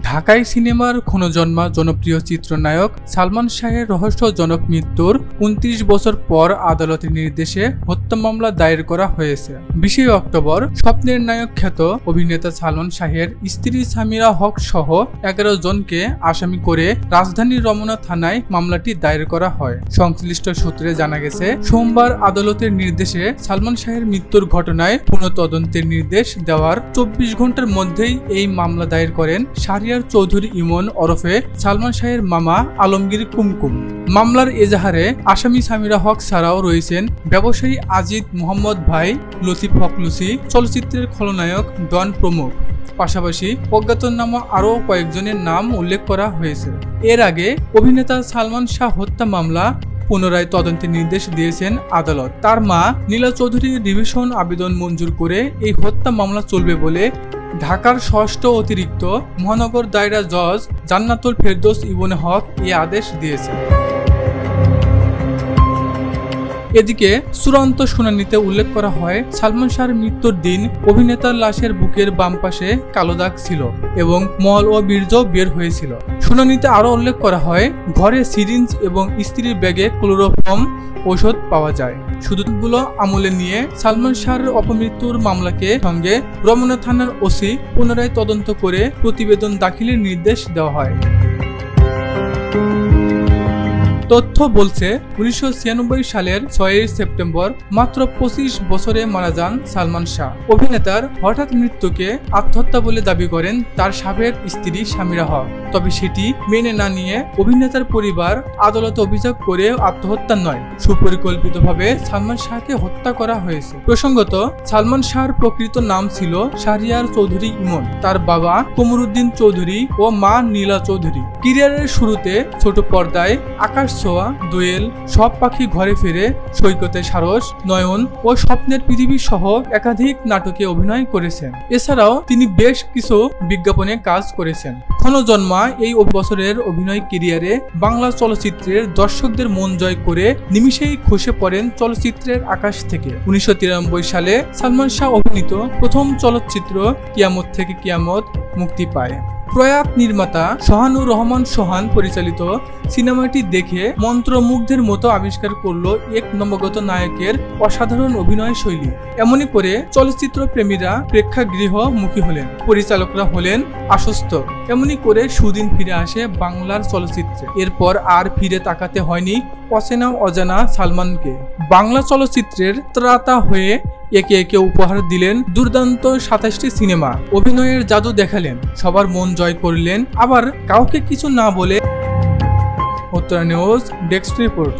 ঢাকাই সিনেমার ক্ষণজন্মা জনপ্রিয় চিত্রনায়ক সালমান শাহের রহস্যজনক মৃত্যুর উনত্রিশ বছর পর আদালতের নির্দেশে হত্যা মামলা দায়ের করা হয়েছে। বিশে অক্টোবর স্বপ্নের নায়ক খ্যাত অভিনেতা সালমান শাহের স্ত্রী সামিরা হক সহ এগারো জনকে আসামি করে রাজধানীর রমনা থানায় মামলাটি দায়ের করা হয়। সংশ্লিষ্ট সূত্রে জানা গেছে, সোমবার আদালতের নির্দেশে সালমান শাহের মৃত্যুর ঘটনায় পুনঃ তদন্তের নির্দেশ দেওয়ার চব্বিশ ঘণ্টার মধ্যেই এই মামলা দায়ের করেন শাহরিয়ার চৌধুরী ইমন ওরফে সালমান শাহের মামা আলমগীর কুমকুম। মামলার এজাহারে আসামি সামিরা হক ছাড়াও রয়েছেন ব্যবসায়ী আজিদ মোহাম্মদ ভাই, লতিফ হক লুসি, চলচ্চিত্রের খলনায়ক ডন প্রমুখ। পাশাপাশি অজ্ঞাতনামা আরও কয়েকজনের নাম উল্লেখ করা হয়েছে। এর আগে অভিনেতা সালমান শাহ হত্যা মামলা পুনরায় তদন্তের নির্দেশ দিয়েছেন আদালত। তার মা নীলা চৌধুরীর ডিভিশন আবেদন মঞ্জুর করে এই হত্যা মামলা চলবে বলে ঢাকার ষষ্ঠ অতিরিক্ত মহানগর দায়রা জজ জান্নাতুল ফেরদোস ইবনে হক এ আদেশ দিয়েছেন। এদিকে চূড়ান্ত শুনানিতে উল্লেখ করা হয়, সালমান শাহের মৃত্যুর দিন অভিনেতার লাশের বুকের বাম পাশে কালো দাগ ছিল এবং মল ও বীর্য বের হয়েছিল। শুনানিতে আরও উল্লেখ করা হয়, ঘরে সিরিঞ্জ এবং স্ত্রীর ব্যাগে ক্লোরোফর্ম ঔষধ পাওয়া যায়। সুদূরগুলো আমলে নিয়ে সালমান শাহর অপমৃত্যুর মামলাকে সঙ্গে রমনা থানার ওসি পুনরায় তদন্ত করে প্রতিবেদন দাখিলের নির্দেশ দেওয়া হয়। তথ্য বলছে, উনিশশো ছিয়ানব্বই সালের ছয়ই সেপ্টেম্বর মাত্র পঁচিশ বছরে মারা যান সালমান শাহ। অভিনেতার হঠাৎ মৃত্যুকে আত্মহত্যা বলে দাবি করেন তার সাবেক স্ত্রী সামিরা হক। তবে সেটি মেনে না নিয়ে অভিনেতার পরিবার আদালতে অভিযোগ করে আত্মহত্যা নয়। সুপরিকল্পিতভাবে সালমান শাহকে হত্যা করা হয়েছে। প্রসঙ্গত, সালমান শাহর প্রকৃত নাম ছিল শাহরিয়ার চৌধুরী ইমন। তার বাবা কমরুদ্দিন চৌধুরী ও মা নীলা চৌধুরী। ক্যারিয়ারের শুরুতে ছোট পর্দায় আকাশ ছোঁয়া, দোয়েল, সব পাখি ঘরে ফিরে সৈকতের সারস, নয়ন ও স্বপ্নের পৃথিবী সহ একাধিক নাটকে অভিনয় করেছেন। এছাড়াও তিনি বেশ কিছু বিজ্ঞাপনে কাজ করেছেন। ক্ষণজন্মা এই বছরের অভিনয় কেরিয়ারে বাংলা চলচ্চিত্রের দর্শকদের মন জয় করে নিমিষেই খসে পড়েন চলচ্চিত্রের আকাশ থেকে। উনিশশো তিরানব্বই সালে সালমান শাহ অভিনীত প্রথম চলচ্চিত্র কিয়ামত থেকে কিয়ামত মুক্তি পায়। প্রয়াত নির্মাতা সোহানুর রহমান সোহান পরিচালিত সিনেমাটি দেখে মন্ত্রমুগ্ধের মতো আবিষ্কার করল এক নবগত নায়কের অসাধারণ অভিনয় শৈলী। এমনই করে চলচ্চিত্র প্রেমীরা প্রেক্ষাগৃহ মুখী হলেন। পরিচালকরা হলেন আশ্বস্ত। এমনই করে সুদিন ফিরে আসে বাংলার চলচ্চিত্রে। এরপর আর ফিরে তাকাতে হয়নি অচেনা অজানা সালমানকে। বাংলা চলচ্চিত্রের ত্রাতা হয়ে একে একে উপহার দিলেন দুর্দান্ত সাতাশটি সিনেমা। অভিনয়ের জাদু দেখালেন, সবার মন জয় করলেন, আবার কাউকে কিছু না বলে। Uttara news desk report.